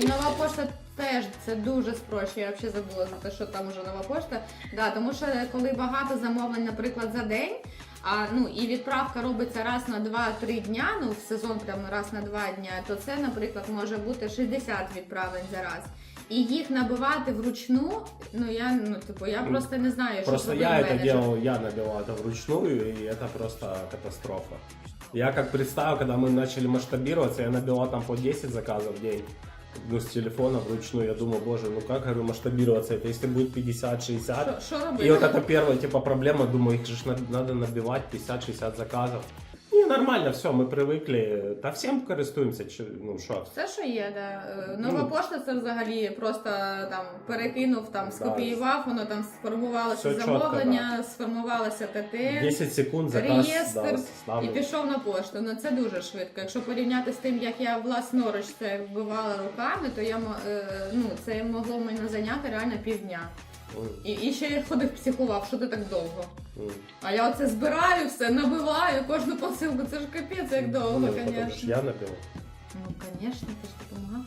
І нова пошта теж це дуже спрощує. Я взагалі забула за те, що там уже нова пошта. Да, тому що коли багато замовлень, наприклад, за день, а ну і відправка робиться раз на 2-3 дня, ну в сезон прямо раз на 2 дня, то це, наприклад, може бути 60 відправлень за раз. І їх набивати вручну, ну я ну типу я Ну, просто не знаю, що Просто зробив я это менеджер. делал, я набивал это вручную, и это просто катастрофа. Я как представил, когда мы начали масштабироваться, я набивал там по 10 заказов в день. Ну, с телефона вручную, я думаю, боже, ну как, говорю, масштабироваться, это если будет 50-60. Що, що робити? И вот это первая, типа, проблема, думаю, их же ж над- надо набивать 50-60 заказов. И нормально, все, мы привыкли. Да всем користуємося, чи- ну що. Все, що є, да. Е, Нова Ну. пошта це взагалі просто там перекинув, там скопіював, воно там сформувалося Все чітко, замовлення, сформувалося ТТ. 10 секунд заказ реєстр да, і ставлю. пішов на пошту. Ну це дуже швидко. Якщо порівняти з тим, як я власноруч це вбивала руками, то я мо- е, ну це могло мене зайняти реально півдня. І, і ще я ходив психував, що ти так довго. А я оце збираю все, набиваю кожну посилку. Це ж капець, як довго, Ну, что звісно. я набил. Ну, звісно, ти ж допомагав.